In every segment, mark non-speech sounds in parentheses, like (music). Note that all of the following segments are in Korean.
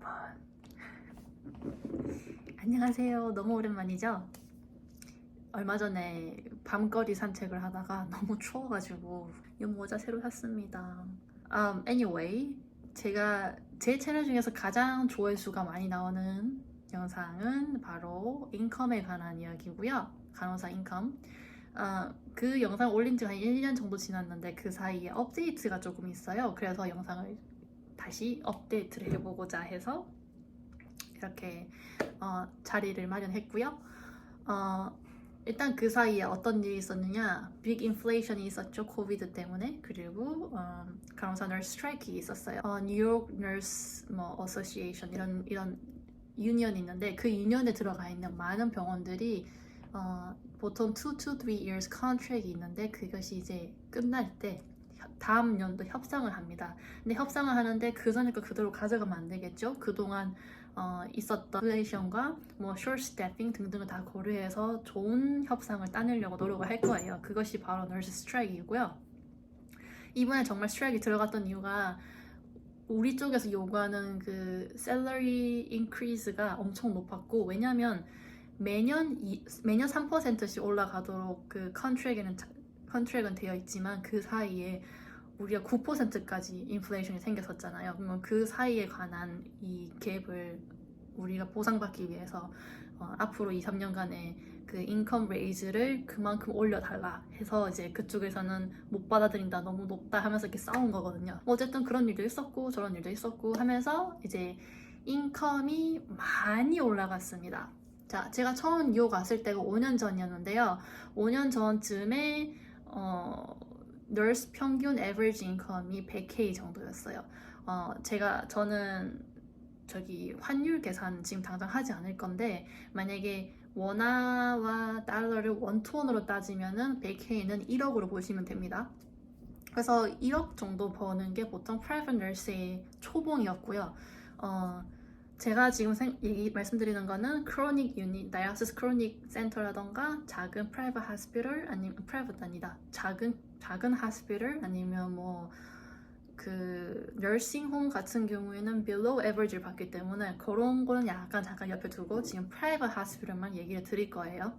여러분. 안녕하세요. 너무 오랜만이죠? 얼마 전에 밤거리 산책을 하다가 (laughs) 너무 추워가지고 이 모자 새로 샀습니다. Um, anyway, 제가 제 채널 중에서 가장 조회수가 많이 나오는 영상은 바로 인컴에 관한 이야기고요. 간호사 인컴. 어, 그 영상 올린 지 한 1년 정도 지났는데 그 사이에 업데이트가 조금 있어요. 그래서 영상을 다시 업데이트를 해보고자 해서 이렇게 어, 자리를 마련했고요. 어, 일단 그 사이에 어떤 일이 있었느냐, 빅 인플레이션이 있었죠, 코비드 때문에. 그리고 어, 간호사 너스 스트라이크 있었어요. 어, 뉴욕 너스 뭐 어소시에이션 이런 이런 유니언이 있는데 그 유니언에 들어가 있는 많은 병원들이 어, 보통 2 to 3 years contract이 있는데 그것이 이제 끝날 때 다음 연도 협상을 합니다. 근데 협상을 하는데 그 전에 거 그대로 가져가면 안 되겠죠. 그동안 어, 있었던 레이션과 뭐 short staffing 등등을 다 고려해서 좋은 협상을 따내려고 노력을 할 거예요. 그것이 바로 nurse strike이고요. 이번에 정말 스트라이크 들어갔던 이유가 우리 쪽에서 요구하는 그 salary increase가 엄청 높았고 왜냐면 매년 이, 매년 3%씩 올라가도록 그 컨트랙에는 컨트랙은 되어 있지만 그 사이에 우리가 9%까지 인플레이션이 생겼었잖아요. 그러면 그 사이에 관한 이 갭을 우리가 보상받기 위해서 어, 앞으로 2, 3년간의 그 인컴 레이즈를 그만큼 올려달라 해서 이제 그쪽에서는 못 받아들인다 너무 높다 하면서 이렇게 싸운 거거든요. 뭐 어쨌든 그런 일도 있었고 저런 일도 있었고 하면서 이제 인컴이 많이 올라갔습니다. 자, 제가 처음 뉴욕 왔을 때가 5년 전이었는데요. 5년 전쯤에 어, nurse 평균 average income이 100k 정도였어요. 어, 제가 저는 저기 환율 계산 지금 당장 하지 않을 건데 만약에 원화와 달러를 원투원으로 따지면은 100k는 1억으로 보시면 됩니다. 그래서 1억 정도 버는 게 보통 private nurse의 초봉이었고요. 어, 제가 지금 생, 얘기 말씀드리는 거는 크로닉 유닛, 다이아시스 크로닉 센터라던가 작은 프라이빗 하스피털 아니면 프라이빗 아니다. 작은 작은 하스피털 아니면 뭐그 너싱홈 같은 경우에는 below average를 받기 때문에 그런 거는 약간 잠깐 옆에 두고 지금 프라이빗 하스피털만 얘기를 드릴 거예요.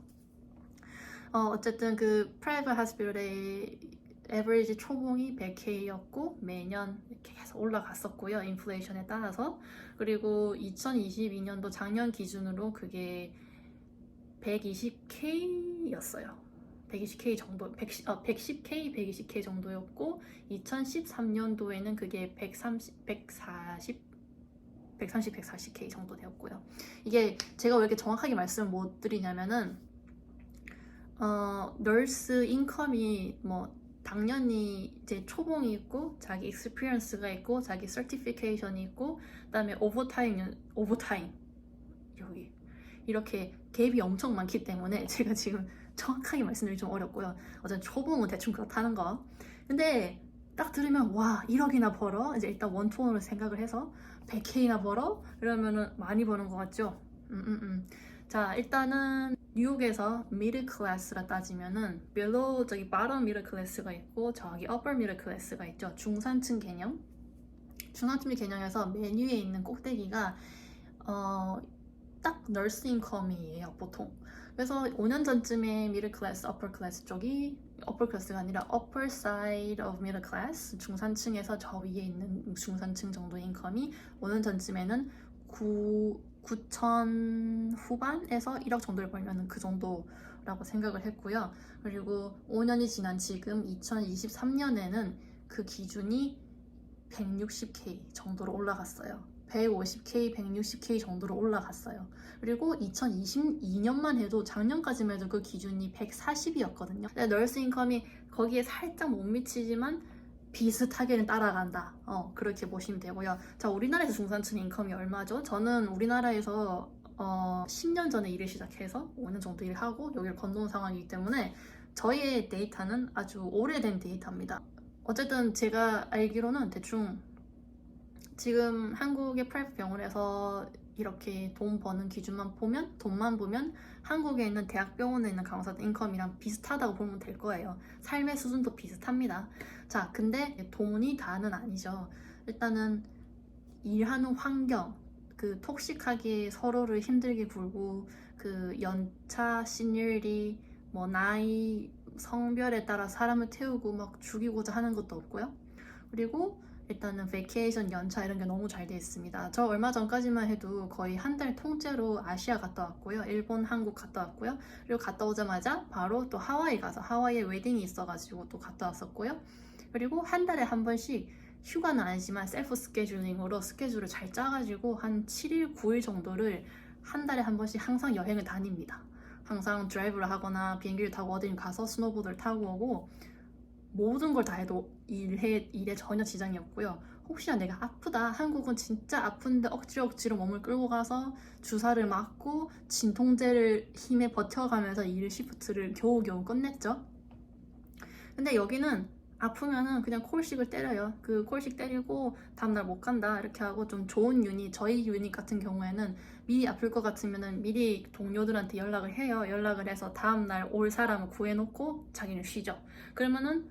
어, 어쨌든 그 프라이빗 하스피털의 에버리지 초봉이 100K였고 매년 이렇게 계속 올라갔었고요. 인플레이션에 따라서. 그리고 2022년도 작년 기준으로 그게 120K였어요. 120K 정도, 110, 어, 110K, 120K 정도였고 2013년도에는 그게 130, 140, 130, 140K 정도 되었고요. 이게 제가 왜 이렇게 정확하게 말씀을 못 드리냐면은 어, 널스 인컴이 뭐 당연히 이제 초봉이 있고 자기 익스피리언스가 있고 자기 서티피케이션이 있고 그다음에 오버타임 오버타임 여기 이렇게 갭이 엄청 많기 때문에 (laughs) 제가 지금 정확하게 말씀드리기 좀 어렵고요. 어쨌든 초봉은 대충 그렇다는 거. 근데 딱 들으면 와 1억이나 벌어 이제 일단 원투원으로 생각을 해서 100K나 벌어 이러면은 많이 버는 것 같죠? 음, 음, 음. 자 일단은 뉴욕에서 미드 클래스라 따지면은 below 저기 bottom 미드 클래스가 있고 저기 upper 미드 클래스가 있죠. 중산층 개념. 중산층 개념에서 맨 위에 있는 꼭대기가 어, 딱 널스 인컴이에요 보통. 그래서 5년 전쯤에 미드 클래스 upper 클래스 쪽이 upper 클래스가 아니라 upper side of middle class 중산층에서 저 위에 있는 중산층 정도의 인컴이 5년 전쯤에는 9 9천 후반에서 1억 정도를 벌면 그 정도라고 생각을 했고요. 그리고 5년이 지난 지금 2023년에는 그 기준이 160K 정도로 올라갔어요. 150K, 160K 정도로 올라갔어요. 그리고 2022년만 해도 작년까지만 해도 그 기준이 140이었거든요. 널스 인컴이 거기에 살짝 못 미치지만 비슷하게는 따라간다. 어, 그렇게 보시면 되고요. 자, 우리나라에서 중산층 인컴이 얼마죠? 저는 우리나라에서 어, 10년 전에 일을 시작해서 5년 정도 일을 하고 여기를 건너온 상황이기 때문에 저희의 데이터는 아주 오래된 데이터입니다. 어쨌든 제가 알기로는 대충 지금 한국의 프라이빗 병원에서 이렇게 돈 버는 기준만 보면 돈만 보면 한국에 있는 대학병원에 있는 간호사들 인컴이랑 비슷하다고 보면 될 거예요. 삶의 수준도 비슷합니다. 자, 근데 돈이 다는 아니죠. 일단은 일하는 환경, 그 톡식하게 서로를 힘들게 굴고 그 연차, 시니어리티, 뭐 나이, 성별에 따라 사람을 태우고 막 죽이고자 하는 것도 없고요. 그리고 일단은 베케이션 연차 이런 게 너무 잘 돼 있습니다. 저 얼마 전까지만 해도 거의 한 달 통째로 아시아 갔다 왔고요. 일본, 한국 갔다 왔고요. 그리고 갔다 오자마자 바로 또 하와이 가서 하와이에 웨딩이 있어가지고 또 갔다 왔었고요. 그리고 한 달에 한 번씩 휴가는 아니지만 셀프 스케줄링으로 스케줄을 잘 짜가지고 한 7일, 9일 정도를 한 달에 한 번씩 항상 여행을 다닙니다. 항상 드라이브를 하거나 비행기를 타고 어디 가서 스노보드를 타고 오고 모든 걸 다 해도 일에, 일에 전혀 지장이 없고요. 혹시나 내가 아프다. 한국은 진짜 아픈데 억지로 억지로 몸을 끌고 가서 주사를 맞고 진통제를 힘에 버텨가면서 일을 시프트를 겨우겨우 끝냈죠. 근데 여기는 아프면은 그냥 콜식을 때려요. 그 콜식 때리고 다음날 못 간다 이렇게 하고 좀 좋은 유닛, 저희 유닛 같은 경우에는 미리 아플 것 같으면은 미리 동료들한테 연락을 해요. 연락을 해서 다음날 올 사람을 구해놓고 자기는 쉬죠. 그러면은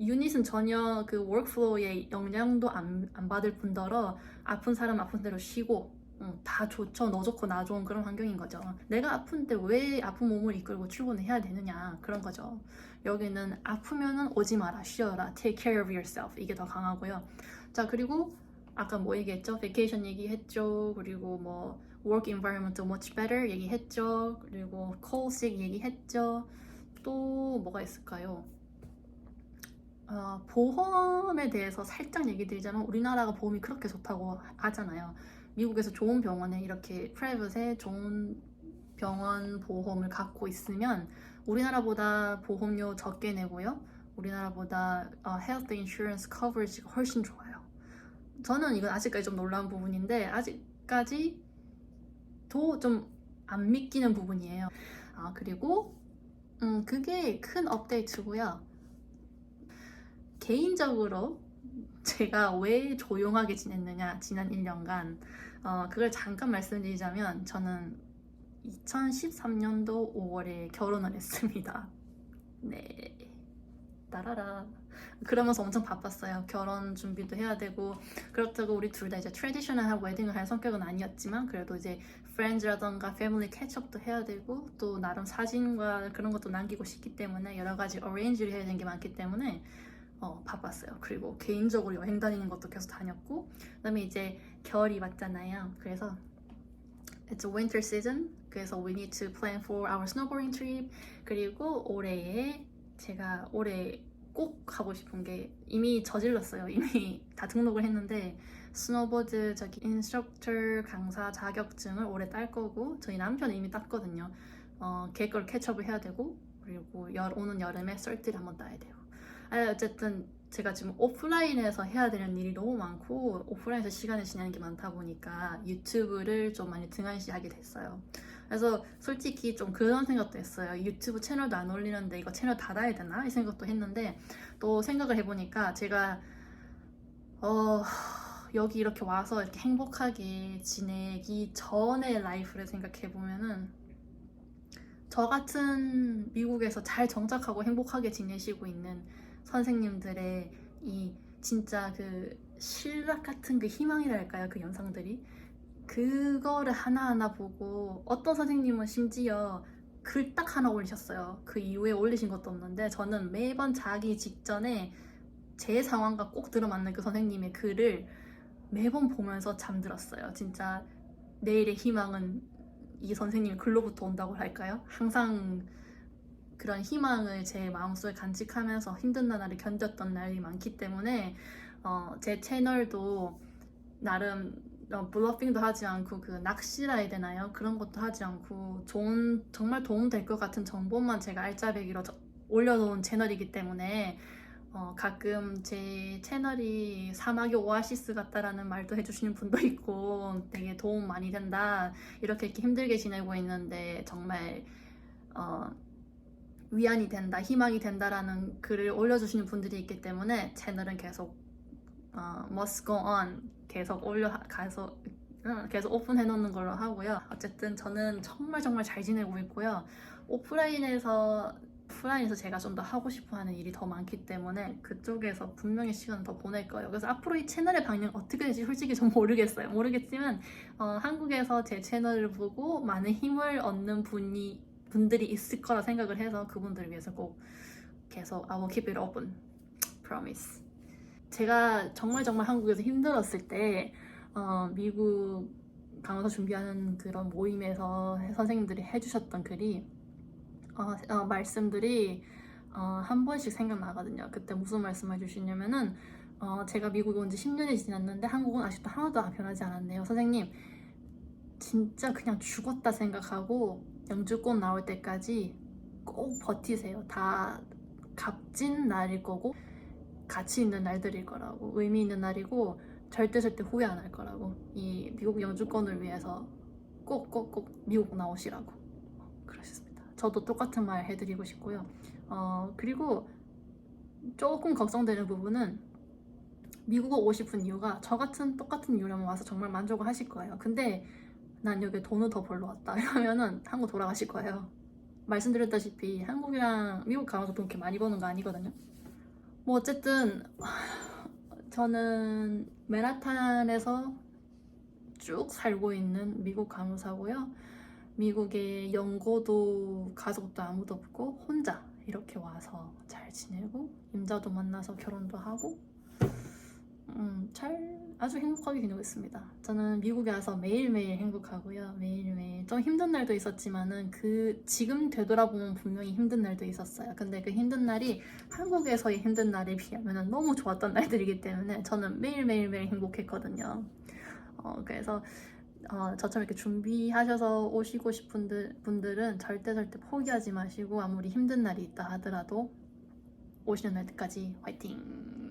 유닛은 전혀 그 워크플로우에 영향도 안, 안 받을 뿐더러 아픈 사람 아픈 대로 쉬고 응, 다 좋죠. 너 좋고 나 좋은 그런 환경인 거죠. 내가 아픈데 왜 아픈 몸을 이끌고 출근을 해야 되느냐 그런 거죠. 여기는 아프면은 오지 마라, 쉬어라, take care of yourself 이게 더 강하고요. 자 그리고 아까 뭐 얘기했죠? vacation 얘기했죠. 그리고 뭐 work environment much better 얘기했죠. 그리고 call sick 얘기했죠. 또 뭐가 있을까요? 어, 보험에 대해서 살짝 얘기 드리자면 우리나라가 보험이 그렇게 좋다고 하- 하잖아요. 미국에서 좋은 병원에 이렇게 프라이빗에 좋은 병원 보험을 갖고 있으면 우리나라보다 보험료 적게 내고요. 우리나라보다 어, health insurance coverage가 훨씬 좋아요. 저는 이건 아직까지 좀 놀라운 부분인데 아직까지 도 좀 안 믿기는 부분이에요. 아 그리고 음 그게 큰 업데이트고요. 개인적으로 제가 왜 조용하게 지냈느냐 지난 1년간 어, 그걸 잠깐 말씀드리자면 저는 2013년도 5월에 결혼을 했습니다. 네. 따라라. 그러면서 엄청 바빴어요. 결혼 준비도 해야 되고 그렇다고 우리 둘 다 이제 트레디셔널한 웨딩을 할 성격은 아니었지만 그래도 이제 프렌즈라던가 패밀리 캐첩도 해야 되고 또 나름 사진과 그런 것도 남기고 싶기 때문에 여러 가지 어레인지를 해야 되는 게 많기 때문에 어, 바빴어요. 그리고 개인적으로 여행 다니는 것도 계속 다녔고 그다음에 이제 겨울이 왔잖아요. 그래서 It's a winter season. 그래서 we need to plan for our snowboarding trip. 그리고 올해에 제가 올해 꼭 하고 싶은 게 이미 저질렀어요. 이미 (laughs) 다 등록을 했는데 스노보드 저기 인스트럭터 강사 자격증을 올해 딸 거고 저희 남편은 이미 땄거든요. 어, 걔걸 캐첩을 해야 되고 그리고 여, 오는 여름에 썰티를 한번 따야 돼요. 아니, 어쨌든 제가 지금 오프라인에서 해야 되는 일이 너무 많고 오프라인에서 시간을 지내는 게 많다 보니까 유튜브를 좀 많이 등한시하게 됐어요. 그래서 솔직히 좀 그런 생각도 했어요. 유튜브 채널도 안 올리는데 이거 채널 닫아야 되나? 이 생각도 했는데 또 생각을 해보니까 제가 어 여기 이렇게 와서 이렇게 행복하게 지내기 전의 라이프를 생각해 보면은 저 같은 미국에서 잘 정착하고 행복하게 지내시고 있는 선생님들의 이 진짜 그 신락 같은 그 희망이랄까요? 그 영상들이 그거를 하나하나 보고 어떤 선생님은 심지어 글 딱 하나 올리셨어요. 그 이후에 올리신 것도 없는데 저는 매번 자기 직전에 제 상황과 꼭 들어맞는 그 선생님의 글을 매번 보면서 잠들었어요. 진짜 내일의 희망은 이 선생님 글로부터 온다고 할까요? 항상 그런 희망을 제 마음속에 간직하면서 힘든 나날을 견뎠던 날이 많기 때문에 어, 제 채널도 나름 어, 블러핑도 하지 않고 그 낚시라 해야 되나요? 그런 것도 하지 않고 좋은 정말 도움 될 것 같은 정보만 제가 알짜배기로 저- 올려놓은 채널이기 때문에 어, 가끔 제 채널이 사막의 오아시스 같다라는 말도 해주시는 분도 (laughs) 있고 되게 도움 많이 된다 이렇게 이렇게 힘들게 지내고 있는데 정말 어, 위안이 된다 희망이 된다라는 글을 올려주시는 분들이 있기 때문에 채널은 계속 어, must go on 계속 올려 가서 응, 계속 오픈해 놓는 걸로 하고요. 어쨌든 저는 정말 정말 잘 지내고 있고요. 오프라인에서 오프라인에서 제가 좀 더 하고 싶어 하는 일이 더 많기 때문에 그쪽에서 분명히 시간을 더 보낼 거예요. 그래서 앞으로 이 채널의 방향 어떻게 될지 솔직히 좀 (laughs) 모르겠어요. 모르겠지만 어, 한국에서 제 채널을 보고 많은 힘을 얻는 분이 분들이 있을 거라 생각을 해서 그분들을 위해서 꼭 계속 I will keep it open. Promise. 제가 정말 정말 한국에서 힘들었을 때 어, 미국 강사 준비하는 그런 모임에서 선생님들이 해주셨던 글이 어, 어, 말씀들이 어, 한 번씩 생각나거든요. 그때 무슨 말씀을 해주시냐면은 어, 제가 미국에 온 지 10년이 지났는데 한국은 아직도 하나도 변하지 않았네요. 선생님 진짜 그냥 죽었다 생각하고 영주권 나올 때까지 꼭 버티세요. 다 값진 날일 거고 가치 있는 날들일 거라고 의미 있는 날이고 절대 절대 후회 안 할 거라고 이 미국 영주권을 위해서 꼭 꼭 꼭 미국 나오시라고 그러셨습니다. 저도 똑같은 말 해드리고 싶고요. 어 그리고 조금 걱정되는 부분은 미국에 싶은 이유가 저 같은 똑같은 이유라면 와서 정말 만족을 하실 거예요. 근데 난 여기 돈을 더 벌러 왔다 (laughs) 이러면은 한국 돌아가실 거예요. 말씀드렸다시피 한국이랑 미국 가면서 돈 이렇게 많이 버는 거 아니거든요. 뭐 어쨌든 (sighs) 저는 맨하탄에서 쭉 살고 있는 미국 간호사고요. 미국에 연고도 가족도 아무도 없고 혼자 이렇게 와서 잘 지내고 임자도 만나서 결혼도 하고 음, 잘 아주 행복하게 지내고 있습니다. 저는 미국에 와서 매일매일 행복하고요. 매일매일 좀 힘든 날도 있었지만은 그 지금 되돌아보면 분명히 힘든 날도 있었어요. 근데 그 힘든 날이 한국에서의 힘든 날에 비하면 너무 좋았던 (laughs) 날들이기 때문에 저는 매일매일매일 행복했거든요. 어, 그래서 어, 저처럼 이렇게 준비하셔서 오시고 싶은 분들, 분들은 절대 절대 포기하지 마시고 아무리 힘든 날이 있다 하더라도 오시는 날까지 화이팅!